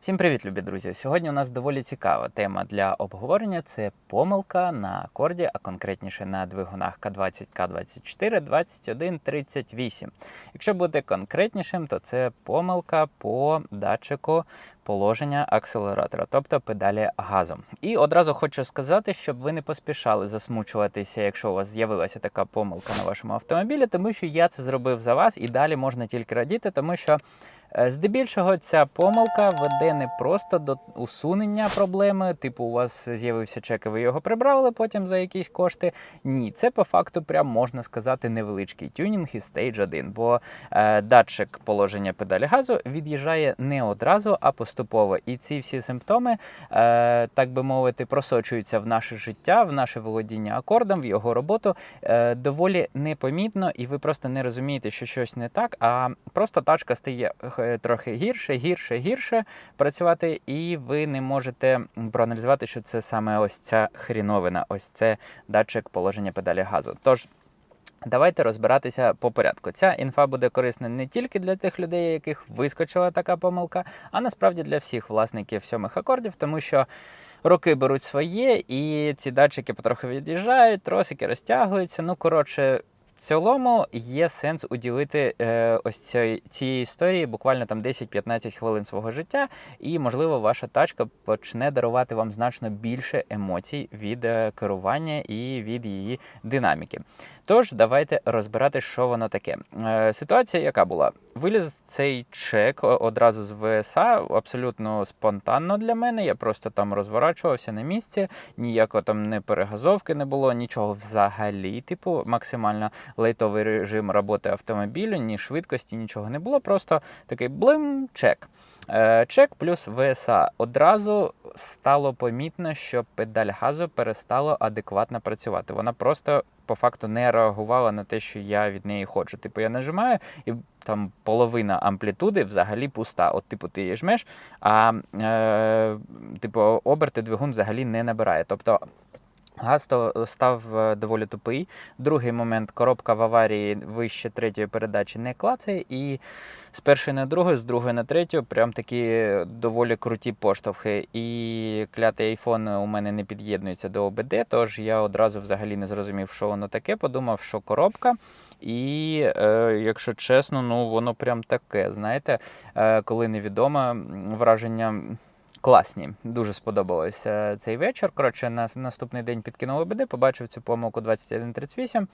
Всім привіт, любі друзі! Сьогодні у нас доволі цікава тема для обговорення. Це помилка на акорді, а конкретніше на двигунах К20, К24, 21, 38. Якщо бути конкретнішим, то це помилка по датчику положення акселератора, тобто педалі газу. І одразу хочу сказати, щоб ви не поспішали засмучуватися, якщо у вас з'явилася така помилка на вашому автомобілі, тому що я це зробив за вас і далі можна тільки радіти, тому що. Е, Здебільшого ця помилка веде не просто до усунення проблеми, типу у вас з'явився чек, і ви його прибрали потім за якісь кошти. Ні, це по факту прям можна сказати невеличкий тюнінг із Stage 1, бо е, датчик положення педалі газу від'їжджає не одразу, а поступово. І ці всі симптоми, е, так би мовити, просочуються в наше життя, в наше володіння акордом, в його роботу е, доволі непомітно, і ви просто не розумієте, що щось не так, а просто тачка стає трохи гірше, гірше, гірше працювати, і ви не можете проаналізувати, що це саме ось ця хріновина, ось це датчик положення педалі газу. Тож. Давайте розбиратися по порядку. Ця інфа буде корисна не тільки для тих людей, яких вискочила така помилка, а насправді для всіх власників сьомих акордів, тому що роки беруть своє, і ці датчики потрохи від'їжджають, тросики розтягуються. Ну, коротше, цілому є сенс уділити е, ось цій, цієї історії буквально там 10-15 хвилин свого життя, і, можливо, ваша тачка почне дарувати вам значно більше емоцій від е, керування і від її динаміки. Тож, давайте розбирати, що воно таке. Е, ситуація, яка була? Виліз цей чек одразу з ВСА, абсолютно спонтанно для мене. Я просто там розворачувався на місці, ніякого там не перегазовки не було, нічого взагалі, типу, максимально лейтовий режим роботи автомобілю, ні швидкості, нічого не було. Просто такий блим чек. Е, Чек плюс ВСА. Одразу стало помітно, що педаль газу перестала адекватно працювати. Вона просто по факту не реагувала на те, що я від неї хочу. Типу, я нажимаю, і там половина амплітуди взагалі пуста. От, типу, ти жмеш, а е, типу, оберти двигун взагалі не набирає. Тобто Газ то став е, доволі тупий. Другий момент коробка в аварії вище третьої передачі не клацає, і з першої на другу, з другої на третю, прям такі доволі круті поштовхи. І клятий айфон у мене не під'єднується до ОБД, тож я одразу взагалі не зрозумів, що воно таке. Подумав, що коробка. І, е, якщо чесно, ну воно прям таке. Знаєте, е, коли невідомо м, враження. Класні, дуже сподобалося цей вечір. Коротше, на наступний день підкинув ОБД, побачив цю помилку 2138.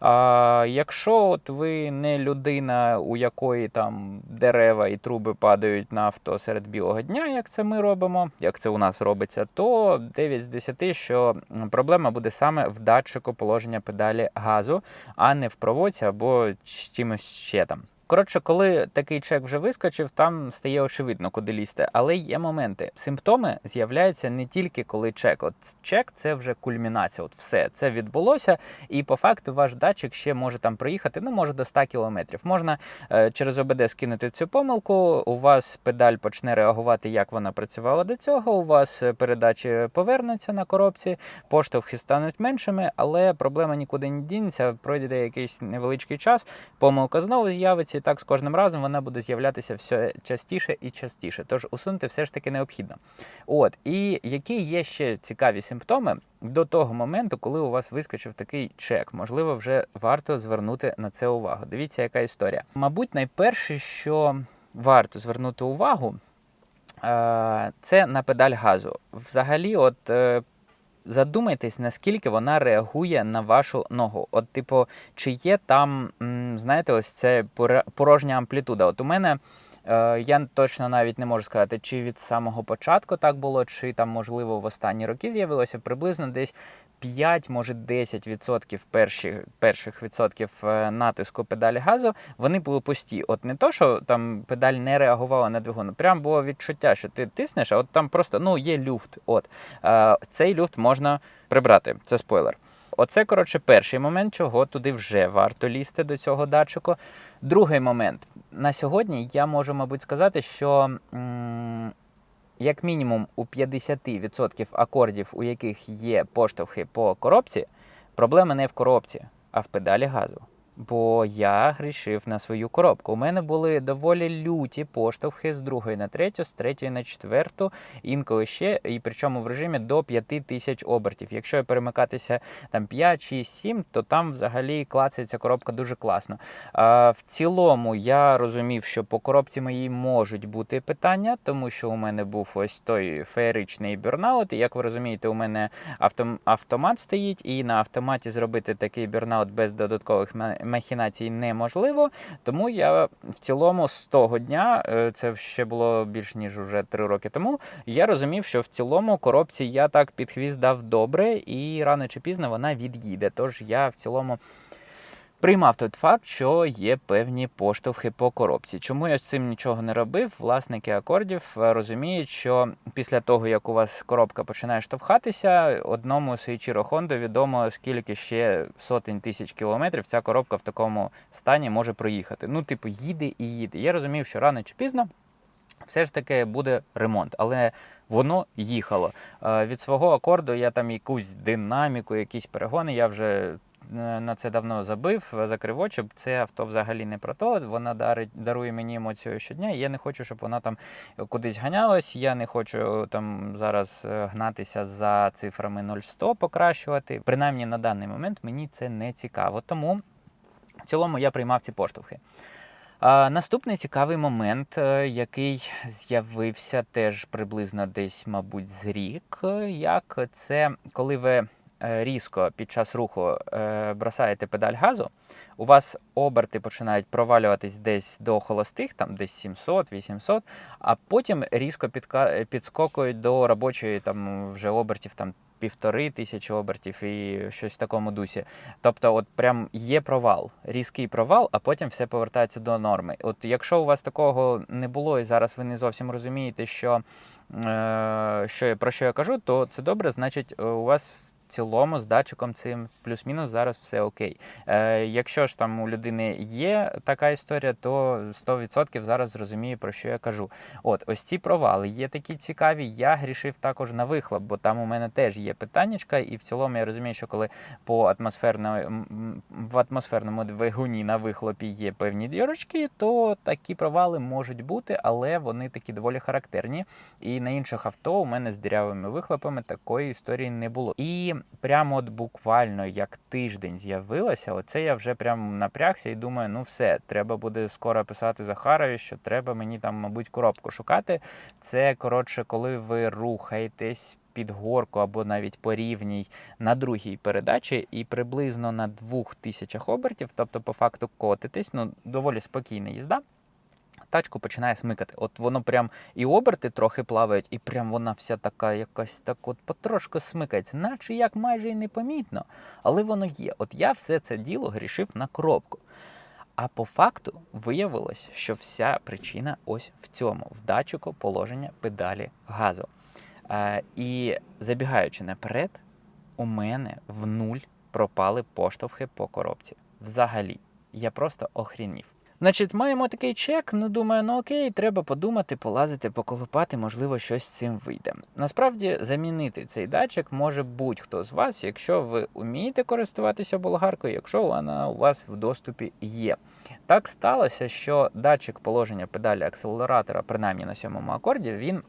А якщо от ви не людина, у якої там дерева і труби падають на авто серед білого дня, як це ми робимо, як це у нас робиться, то 9 з 10, що проблема буде саме в датчику положення педалі газу, а не в проводці або чимось ще там. Коротше, коли такий чек вже вискочив, там стає очевидно, куди лізти. Але є моменти. Симптоми з'являються не тільки коли чек. От чек це вже кульмінація. От все це відбулося, і по факту ваш датчик ще може там проїхати, ну може до 100 кілометрів. Можна е, через ОБД скинути цю помилку. У вас педаль почне реагувати, як вона працювала до цього. У вас передачі повернуться на коробці, поштовхи стануть меншими, але проблема нікуди не дінеться. Пройде якийсь невеличкий час, помилка знову з'явиться. І так з кожним разом вона буде з'являтися все частіше і частіше. Тож усунути все ж таки необхідно. От і які є ще цікаві симптоми до того моменту, коли у вас вискочив такий чек. Можливо, вже варто звернути на це увагу. Дивіться, яка історія. Мабуть, найперше, що варто звернути увагу, е, це на педаль газу. Взагалі, от. Задумайтесь, наскільки вона реагує на вашу ногу. От, типу, чи є там, знаєте, ось це порожня амплітуда. От у мене е, я точно навіть не можу сказати, чи від самого початку так було, чи там, можливо, в останні роки з'явилося приблизно десь 5, може 10% перших, перших відсотків е, натиску педалі газу, вони були пусті. От не то, що там педаль не реагувала на двигун, прям було відчуття, що ти тиснеш, а от там просто ну, є люфт. От е, цей люфт можна прибрати. Це спойлер. Оце, коротше, перший момент, чого туди вже варто лізти до цього датчику. Другий момент. На сьогодні я можу, мабуть, сказати, що м, як мінімум у 50% акордів, у яких є поштовхи по коробці, проблема не в коробці, а в педалі газу. Бо я грішив на свою коробку. У мене були доволі люті поштовхи з другої на третю, з третьої на четверту, інколи ще, і причому в режимі до 5 тисяч обертів. Якщо перемикатися там 5, 6, 7, то там взагалі клацається коробка дуже класно. А, в цілому я розумів, що по коробці моїй можуть бути питання, тому що у мене був ось той феєричний бюрнаут. Як ви розумієте, у мене автом, автомат стоїть, і на автоматі зробити такий бюрнаут без додаткових махінацій неможливо. Тому я в цілому з того дня, е, це ще було більш ніж уже 3 роки тому. Я розумів, що в цілому коробці я так під хвіст дав добре, і рано чи пізно вона від'їде. Тож я в цілому. Приймав той факт, що є певні поштовхи по коробці. Чому я з цим нічого не робив? Власники акордів е, розуміють, що після того, як у вас коробка починає штовхатися, одному Seiichiro Honda відомо, скільки ще сотень тисяч кілометрів ця коробка в такому стані може проїхати. Ну, типу, їде і їде. Я розумів, що рано чи пізно все ж таки буде ремонт, але воно їхало. Е, Від свого акорду я там якусь динаміку, якісь перегони. Я вже на це давно забив, закрив очі. Це авто взагалі не про то. Вона дарить, дарує мені емоцію щодня. І я не хочу, щоб вона там кудись ганялась. Я не хочу там зараз е, гнатися за цифрами 0,100 покращувати. Принаймні на даний момент мені це не цікаво. Тому в цілому я приймав ці поштовхи. Наступний цікавий момент, е, який з'явився теж приблизно десь, мабуть, з рік, е, як це коли ви е, різко під час руху е, бросаєте педаль газу, у вас оберти починають провалюватись десь до холостих, там десь 700-800, а потім різко підка... підскокують до робочої там вже обертів там півтори тисячі обертів і щось в такому дусі. Тобто, от прям є провал, різкий провал, а потім все повертається до норми. От якщо у вас такого не було, і зараз ви не зовсім розумієте, що, е, що про що я кажу, то це добре, значить, е, у вас. В цілому з датчиком цим плюс-мінус зараз все окей. Е, якщо ж там у людини є така історія, то 100% зараз зрозуміє, про що я кажу. От, ось ці провали є такі цікаві. Я грішив також на вихлоп, бо там у мене теж є питаннячка, і в цілому я розумію, що коли по атмосферно, в атмосферному двигуні на вихлопі є певні дірочки, то такі провали можуть бути, але вони такі доволі характерні. І на інших авто у мене з дірявими вихлопами такої історії не було. І прямо от буквально як тиждень з'явилося, оце я вже прям напрягся і думаю, ну все, треба буде скоро писати Захарові, що треба мені там, мабуть, коробку шукати. Це коротше, коли ви рухаєтесь. Під горку або навіть по рівній на другій передачі, і приблизно на двох тисячах обертів, тобто по факту котитесь, ну доволі спокійна їзда. Тачку починає смикати. От воно прям і оберти трохи плавають, і прям вона вся така якась так от потрошку смикається, наче як майже і непомітно. Але воно є. От я все це діло грішив на коробку. А по факту виявилось, що вся причина ось в цьому: в датчику положення педалі газу. Е, і забігаючи наперед, у мене в нуль пропали поштовхи по коробці. Взагалі, я просто охрінів. Значить, маємо такий чек. Ну думаю, ну окей, треба подумати, полазити, поколупати, можливо, щось з цим вийде. Насправді, замінити цей датчик може будь-хто з вас, якщо ви вмієте користуватися болгаркою, якщо вона у вас в доступі є. Так сталося, що датчик положення педалі акселератора, принаймні на сьомому акорді, він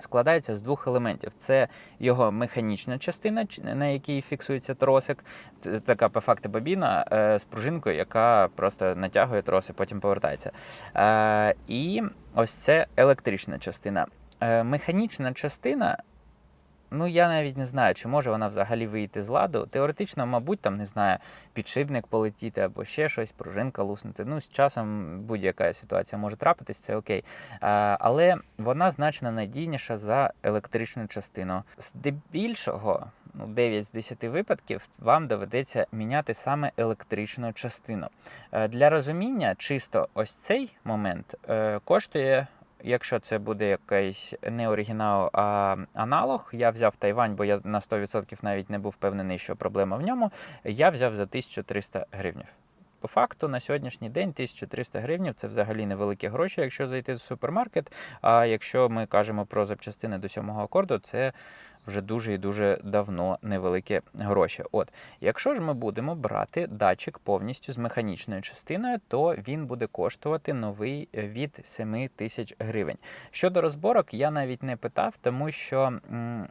складається з двох елементів: це його механічна частина, на якій фіксується тросик. Це така по факту бобіна е, з пружинкою, яка просто натягує троси, потім повертається. Е, і ось це електрична частина. Е, механічна частина. Ну, я навіть не знаю, чи може вона взагалі вийти з ладу. Теоретично, мабуть, там не знаю, підшипник полетіти або ще щось, пружинка луснути. Ну, з часом будь-яка ситуація може трапитись, це окей. А, але вона значно надійніша за електричну частину. Здебільшого, ну, 9 з 10 випадків, вам доведеться міняти саме електричну частину. Е, Для розуміння, чисто ось цей момент е, коштує. Якщо це буде якийсь не оригінал, а аналог, я взяв Тайвань, бо я на 100% навіть не був впевнений, що проблема в ньому. Я взяв за 1300 гривнів. По факту на сьогоднішній день 1300 гривнів це взагалі невеликі гроші, якщо зайти в супермаркет. А якщо ми кажемо про запчастини до сьомого акорду, це вже дуже і дуже давно невеликі гроші. От, якщо ж ми будемо брати датчик повністю з механічною частиною, то він буде коштувати новий від 7 тисяч гривень. Щодо розборок, я навіть не питав, тому що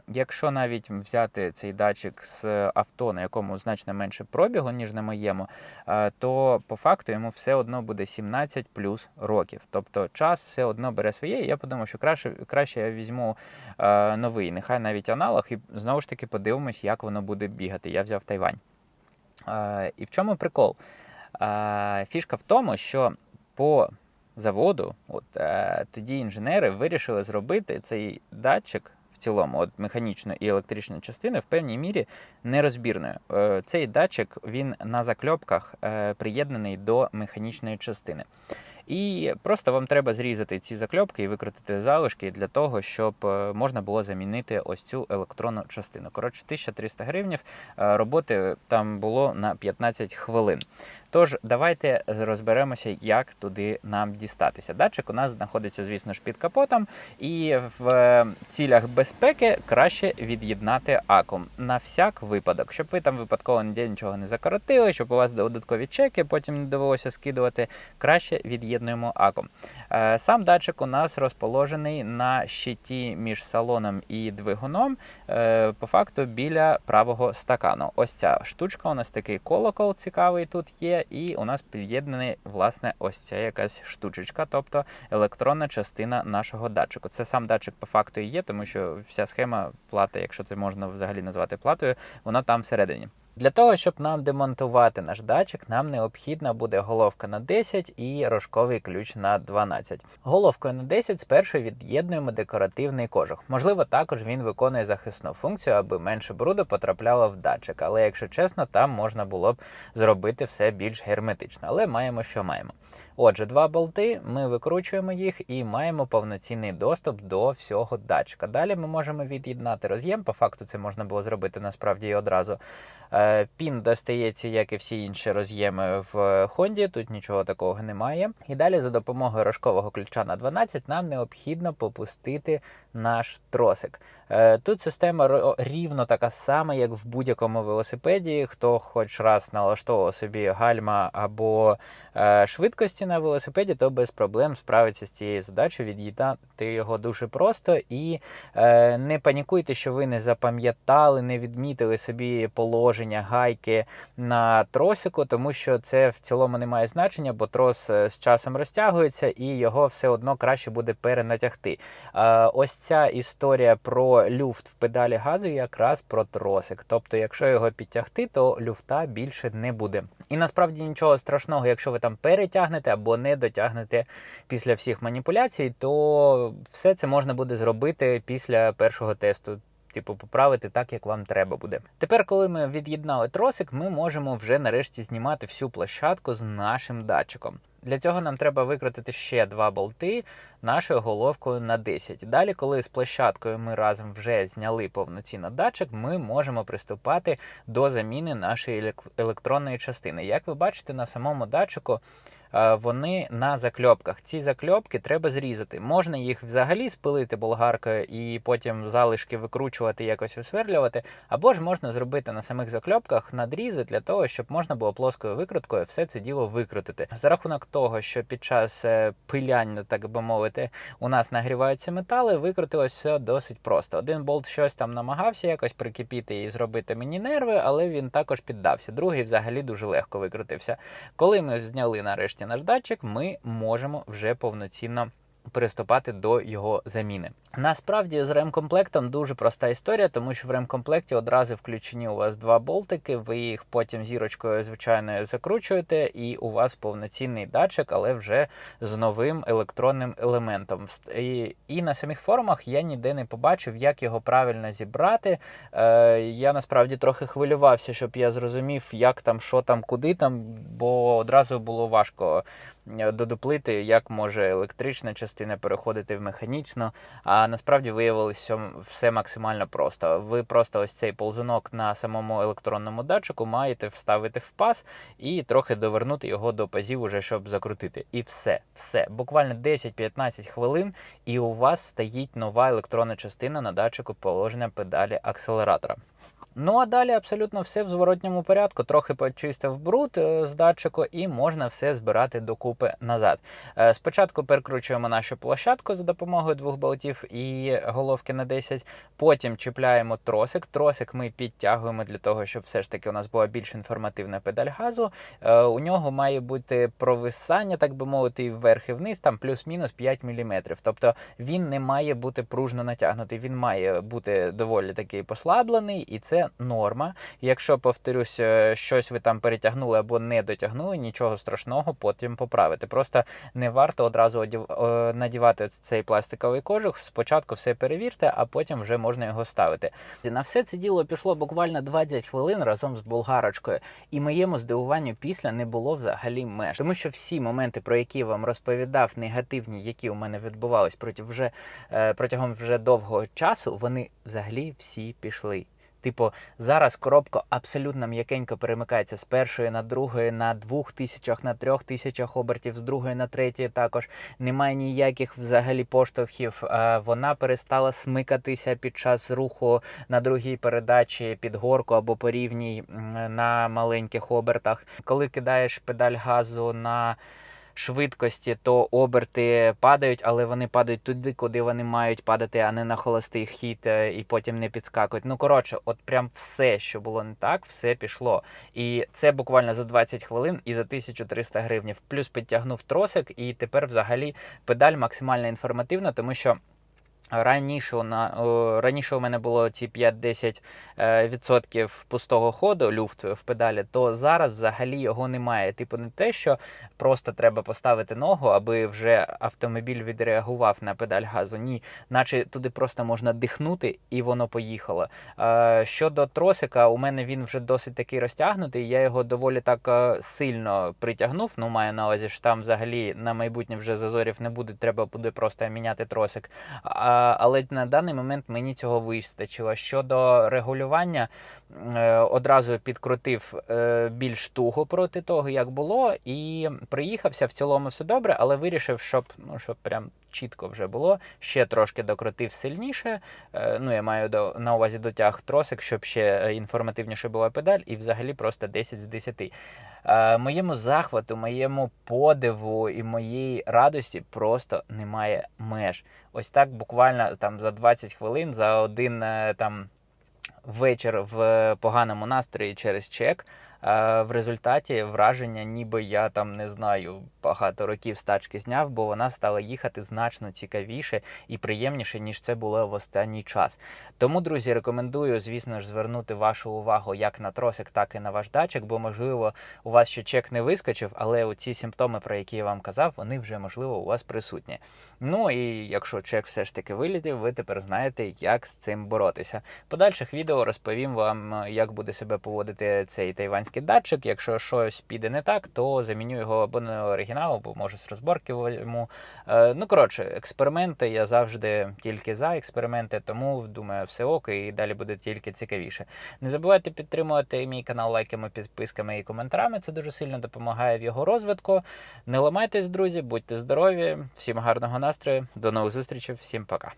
якщо навіть взяти цей датчик з авто, на якому значно менше пробігу, ніж на моєму, е, то по факту йому все одно буде 17 плюс років. Тобто час все одно бере своє. І я подумав, що краще, краще я візьму е, новий, нехай навіть аналог, і знову ж таки подивимось, як воно буде бігати. Я взяв Тайвань. Е, і в чому прикол? Е, фішка в тому, що по заводу, от е, тоді інженери вирішили зробити цей датчик в цілому, от механічну і електричну частини в певній мірі нерозбірною. Е, цей датчик він на закльопках е, приєднаний до механічної частини. І просто вам треба зрізати ці закльопки і викрутити залишки для того, щоб е, можна було замінити ось цю електронну частину. Коротше, 1300 гривнів е, роботи там було на 15 хвилин. Тож, давайте розберемося, як туди нам дістатися. Датчик у нас знаходиться, звісно ж, під капотом, і в е, цілях безпеки краще від'єднати акум на всяк випадок, щоб ви там випадково ніде нічого не закоротили, щоб у вас додаткові чеки потім не довелося скидувати. Краще від'єднуємо акум. Е, Сам датчик у нас розположений на щиті між салоном і двигуном, е, по факту біля правого стакану. Ось ця штучка, у нас такий колокол цікавий тут є, і у нас під'єднаний власне ось ця якась штучечка, тобто електронна частина нашого датчику. Це сам датчик по факту і є, тому що вся схема плати, якщо це можна взагалі назвати платою, вона там всередині. Для того, щоб нам демонтувати наш датчик, нам необхідна буде головка на 10 і рожковий ключ на 12. Головкою на 10 спершу від'єднуємо декоративний кожух. Можливо, також він виконує захисну функцію, аби менше бруду потрапляло в датчик. Але якщо чесно, там можна було б зробити все більш герметично. Але маємо, що маємо. Отже, два болти, ми викручуємо їх і маємо повноцінний доступ до всього датчика. Далі ми можемо від'єднати роз'єм. По факту це можна було зробити насправді і одразу. Е, Пін достається, як і всі інші роз'єми в Хонді, тут нічого такого немає. І далі за допомогою рожкового ключа на 12 нам необхідно попустити наш тросик. Е, Тут система рівно така сама, як в будь-якому велосипеді. Хто хоч раз налаштовував собі гальма або е, швидкості на велосипеді, то без проблем справиться з цією задачею, від'їдати його дуже просто і не панікуйте, що ви не запам'ятали, не відмітили собі положення гайки на тросику, тому що це в цілому не має значення, бо трос е, з часом розтягується і його все одно краще буде перенатягти. Е, Ось ця історія про люфт в педалі газу якраз про тросик. Тобто, якщо його підтягти, то люфта більше не буде. І насправді нічого страшного, якщо ви там перетягнете або не дотягнете після всіх маніпуляцій, то все це можна буде зробити після першого тесту. Типу, поправити так, як вам треба буде. Тепер, коли ми від'єднали тросик, ми можемо вже нарешті знімати всю площадку з нашим датчиком. Для цього нам треба викрутити ще два болти нашою головкою на 10. Далі, коли з площадкою ми разом вже зняли повноцінно датчик, ми можемо приступати до заміни нашої електронної частини. Як ви бачите, на самому датчику вони на закльопках. Ці закльопки треба зрізати. Можна їх взагалі спилити болгаркою і потім залишки викручувати, якось висверлювати, або ж можна зробити на самих закльопках надрізи для того, щоб можна було плоскою викруткою все це діло викрутити. За рахунок того, що під час е, пиляння, так би мовити, у нас нагріваються метали, викрутилось все досить просто. Один болт щось там намагався якось прикипіти і зробити мені нерви, але він також піддався. Другий взагалі дуже легко викрутився. Коли ми зняли нарешті наш датчик, ми можемо вже повноцінно. Приступати до його заміни. Насправді з ремкомплектом дуже проста історія, тому що в ремкомплекті одразу включені у вас два болтики, ви їх потім зірочкою звичайною закручуєте, і у вас повноцінний датчик, але вже з новим електронним елементом. І, і на самих форумах я ніде не побачив, як його правильно зібрати. Е, я насправді трохи хвилювався, щоб я зрозумів, як там, що там, куди там, бо одразу було важко додуплити, як може електрична частина переходити в механічну. А насправді виявилося все максимально просто. Ви просто ось цей ползунок на самому електронному датчику маєте вставити в паз і трохи довернути його до пазів, уже щоб закрутити. І все, все. Буквально 10-15 хвилин, і у вас стоїть нова електронна частина на датчику положення педалі акселератора. Ну а далі абсолютно все в зворотньому порядку. Трохи почистив бруд е, з датчику, і можна все збирати докупи назад. Е, Спочатку перекручуємо нашу площадку за допомогою двох болтів і головки на 10. Потім чіпляємо тросик. Тросик ми підтягуємо для того, щоб все ж таки у нас була більш інформативна педаль газу. Е, У нього має бути провисання, так би мовити, і вверх і вниз, там плюс-мінус 5 мм. Тобто він не має бути пружно натягнутий, він має бути доволі такий послаблений, і це норма. Якщо, повторюсь, е, щось ви там перетягнули або не дотягнули, нічого страшного, потім поправити. Просто не варто одразу е, надівати цей пластиковий кожух. Спочатку все перевірте, а потім вже можна його ставити. На все це діло пішло буквально 20 хвилин разом з болгарочкою, і моєму здивуванню після не було взагалі меж. Тому що всі моменти, про які я вам розповідав, негативні, які у мене відбувались проти вже, е, протягом вже довгого часу, вони взагалі всі пішли. Типу, зараз коробка абсолютно м'якенько перемикається з першої на другої, на двох тисячах, на трьох тисячах обертів, з другої на третій також. Немає ніяких взагалі поштовхів. Е, Вона перестала смикатися під час руху на другій передачі під горку або по рівній на маленьких обертах. Коли кидаєш педаль газу на швидкості, то оберти падають, але вони падають туди, куди вони мають падати, а не на холостий хід е, і потім не підскакують. Ну коротше, от прям все, що було не так, все пішло. І це буквально за 20 хвилин і за 1300 гривнів. Плюс підтягнув тросик, і тепер взагалі педаль максимально інформативна, тому що. Раніше на, раніше у мене було ці 5-10% е, пустого ходу, люфт в педалі, то зараз взагалі його немає. Типу, не те, що просто треба поставити ногу, аби вже автомобіль відреагував на педаль газу. Ні, наче туди просто можна дихнути і воно поїхало. Е, Щодо тросика, у мене він вже досить такий розтягнутий. Я його доволі так е, сильно притягнув. Ну, маю на увазі, що там взагалі на майбутнє вже зазорів не буде, треба буде просто міняти тросик. Але на даний момент мені цього вистачило. Щодо регулювання, е, одразу підкрутив е, більш туго проти того, як було, і приїхався в цілому все добре, але вирішив, щоб ну щоб прям чітко вже було. Ще трошки докрутив сильніше. Е, Ну, я маю на увазі дотяг тросик, щоб ще е, інформативніше була педаль, і взагалі просто 10 з 10. Е, Моєму захвату, моєму подиву і моїй радості просто немає меж. Ось так буквально там за 20 хвилин, за один там вечір в поганому настрої через чек. Е, В результаті враження, ніби я там не знаю, багато років з тачки зняв, бо вона стала їхати значно цікавіше і приємніше, ніж це було в останній час. Тому, друзі, рекомендую, звісно ж, звернути вашу увагу як на тросик, так і на ваш датчик, бо можливо у вас ще чек не вискочив, але оці симптоми, про які я вам казав, вони вже можливо у вас присутні. Ну і якщо чек все ж таки вилітів, ви тепер знаєте, як з цим боротися. В подальших відео розповім вам, як буде себе поводити цей тайванський датчик. Якщо щось піде не так, то заміню його або на оригінал, або може з розборки візьму. Е, Ну коротше, експерименти я завжди тільки за експерименти, тому думаю, все ок, і далі буде тільки цікавіше. Не забувайте підтримувати мій канал лайками, підписками і коментарами. Це дуже сильно допомагає в його розвитку. Не ламайтесь, друзі, будьте здорові, всім гарного настрою, до нових зустрічей, всім пока.